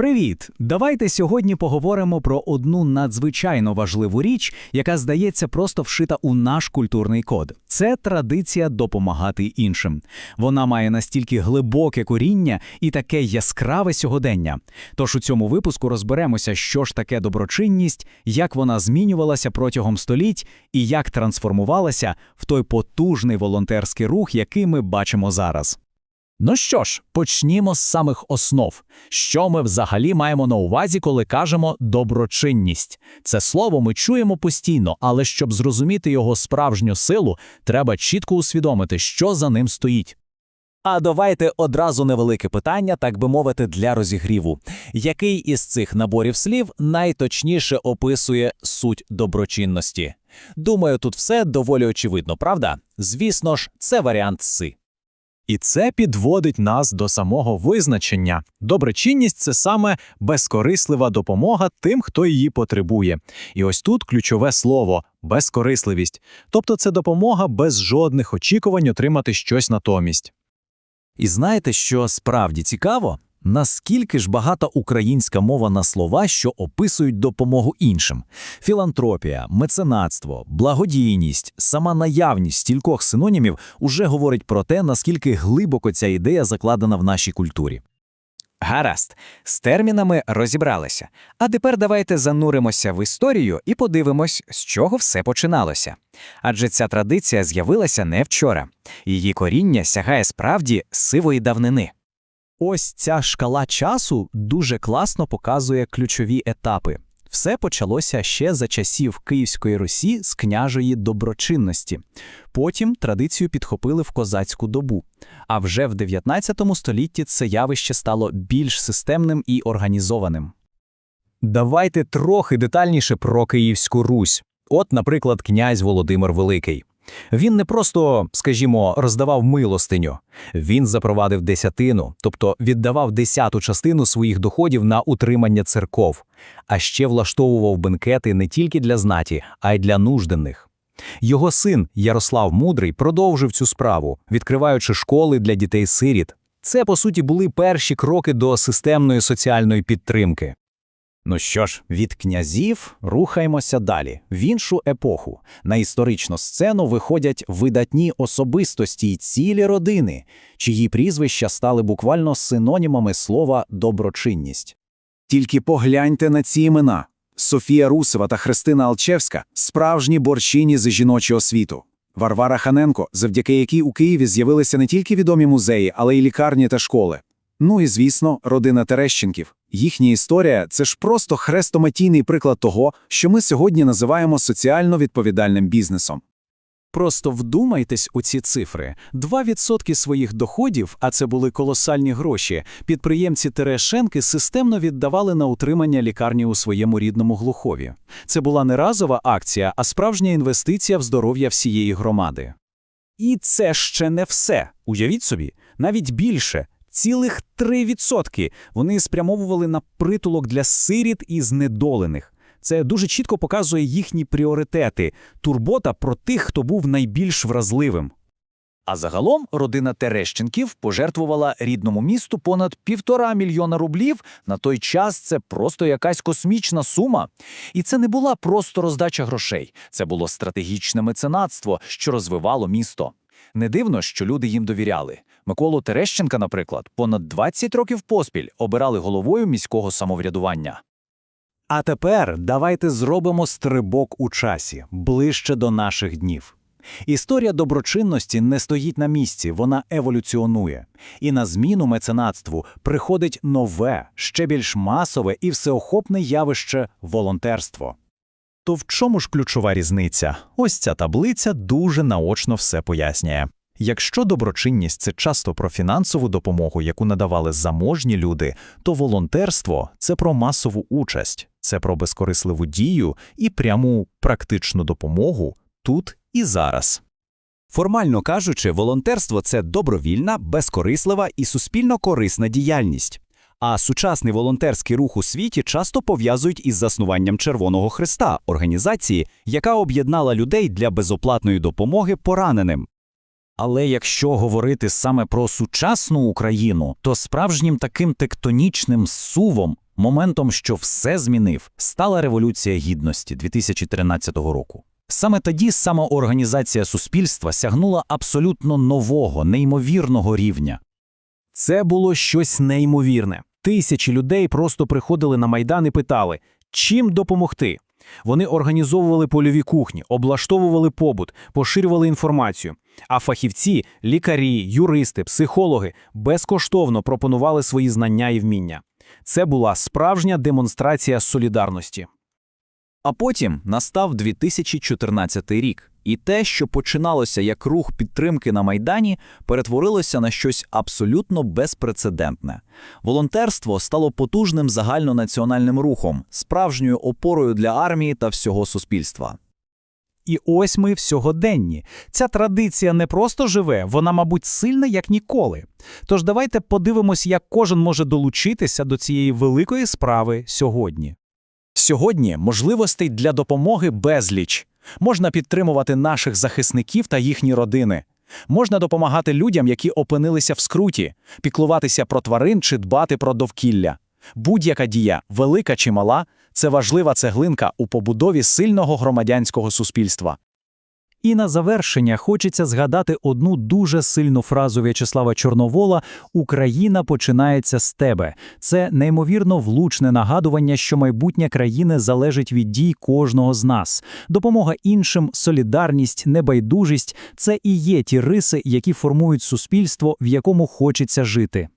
Привіт! Давайте сьогодні поговоримо про одну надзвичайно важливу річ, яка здається просто вшита у наш культурний код. Це традиція допомагати іншим. Вона має настільки глибоке коріння і таке яскраве сьогодення. Тож у цьому випуску розберемося, що ж таке доброчинність, як вона змінювалася протягом століть і як трансформувалася в той потужний волонтерський рух, який ми бачимо зараз. Ну що ж, почнімо з самих основ. Що ми взагалі маємо на увазі, коли кажемо доброчинність? Це слово ми чуємо постійно, але щоб зрозуміти його справжню силу, треба чітко усвідомити, що за ним стоїть. А давайте одразу невелике питання, так би мовити, для розігріву. Який із цих наборів слів найточніше описує суть доброчинності? Думаю, тут все доволі очевидно, правда? Звісно ж, це варіант Си. І це підводить нас до самого визначення. Доброчинність це саме безкорислива допомога тим, хто її потребує. І ось тут ключове слово безкорисливість. Тобто це допомога без жодних очікувань отримати щось натомість. І знаєте, що справді цікаво? Наскільки ж багата українська мова на слова, що описують допомогу іншим: філантропія, меценатство, благодійність, сама наявність стількох синонімів уже говорить про те, наскільки глибоко ця ідея закладена в нашій культурі. Гаразд, з термінами розібралися. А тепер давайте зануримося в історію і подивимось, з чого все починалося. Адже ця традиція з'явилася не вчора. Її коріння сягає справді сивої давнини. Ось ця шкала часу дуже класно показує ключові етапи. Все почалося ще за часів Київської Русі з княжої доброчинності. Потім традицію підхопили в козацьку добу. А вже в 19 столітті це явище стало більш системним і організованим. Давайте трохи детальніше про Київську Русь. От, наприклад, князь Володимир Великий. Він не просто, скажімо, роздавав милостиню, він запровадив десятину, тобто віддавав десяту частину своїх доходів на утримання церков, а ще влаштовував бенкети не тільки для знаті, а й для нужденних. Його син Ярослав Мудрий продовжив цю справу, відкриваючи школи для дітей-сиріт. Це, по суті, були перші кроки до системної соціальної підтримки. Ну що ж, від князів рухаємося далі, в іншу епоху. На історичну сцену виходять видатні особистості й цілі родини, чиї прізвища стали буквально синонімами слова доброчинність. Тільки погляньте на ці імена. Софія Русова та Христина Алчевська справжні борчині з жіночого світу. Варвара Ханенко, завдяки якій у Києві з'явилися не тільки відомі музеї, але й лікарні та школи. Ну і звісно, родина Терещенків. Їхня історія це ж просто хрестоматійний приклад того, що ми сьогодні називаємо соціально відповідальним бізнесом. Просто вдумайтесь у ці цифри: 2% своїх доходів, а це були колосальні гроші. Підприємці Терешенки системно віддавали на утримання лікарні у своєму рідному глухові. Це була не разова акція, а справжня інвестиція в здоров'я всієї громади. І це ще не все. Уявіть собі, навіть більше. Цілих 3% вони спрямовували на притулок для сиріт і знедолених. Це дуже чітко показує їхні пріоритети, турбота про тих, хто був найбільш вразливим. А загалом родина Терещенків пожертвувала рідному місту понад півтора мільйона рублів. На той час це просто якась космічна сума. І це не була просто роздача грошей, це було стратегічне меценатство, що розвивало місто. Не дивно, що люди їм довіряли. Миколу Терещенка, наприклад, понад 20 років поспіль обирали головою міського самоврядування. А тепер давайте зробимо стрибок у часі ближче до наших днів. Історія доброчинності не стоїть на місці, вона еволюціонує. І на зміну меценатству приходить нове, ще більш масове і всеохопне явище волонтерство. То в чому ж ключова різниця? Ось ця таблиця дуже наочно все пояснює. Якщо доброчинність це часто про фінансову допомогу, яку надавали заможні люди, то волонтерство це про масову участь, це про безкорисливу дію і пряму практичну допомогу тут і зараз. Формально кажучи, волонтерство це добровільна, безкорислива і суспільно корисна діяльність. А сучасний волонтерський рух у світі часто пов'язують із заснуванням Червоного Христа, організації, яка об'єднала людей для безоплатної допомоги пораненим. Але якщо говорити саме про сучасну Україну, то справжнім таким тектонічним сувом Моментом, що все змінив, стала Революція Гідності 2013 року. Саме тоді самоорганізація суспільства сягнула абсолютно нового, неймовірного рівня. Це було щось неймовірне. Тисячі людей просто приходили на Майдан і питали, чим допомогти. Вони організовували польові кухні, облаштовували побут, поширювали інформацію. А фахівці, лікарі, юристи, психологи безкоштовно пропонували свої знання і вміння. Це була справжня демонстрація солідарності. А потім настав 2014 рік, і те, що починалося як рух підтримки на Майдані, перетворилося на щось абсолютно безпрецедентне. Волонтерство стало потужним загальнонаціональним рухом, справжньою опорою для армії та всього суспільства. І ось ми в сьогоденні. Ця традиція не просто живе, вона, мабуть, сильна як ніколи. Тож давайте подивимось, як кожен може долучитися до цієї великої справи сьогодні. Сьогодні можливостей для допомоги безліч. Можна підтримувати наших захисників та їхні родини. Можна допомагати людям, які опинилися в скруті, піклуватися про тварин чи дбати про довкілля. Будь-яка дія, велика чи мала, це важлива цеглинка у побудові сильного громадянського суспільства. І на завершення хочеться згадати одну дуже сильну фразу В'ячеслава Чорновола Україна починається з тебе. Це неймовірно влучне нагадування, що майбутнє країни залежить від дій кожного з нас. Допомога іншим, солідарність, небайдужість це і є ті риси, які формують суспільство, в якому хочеться жити.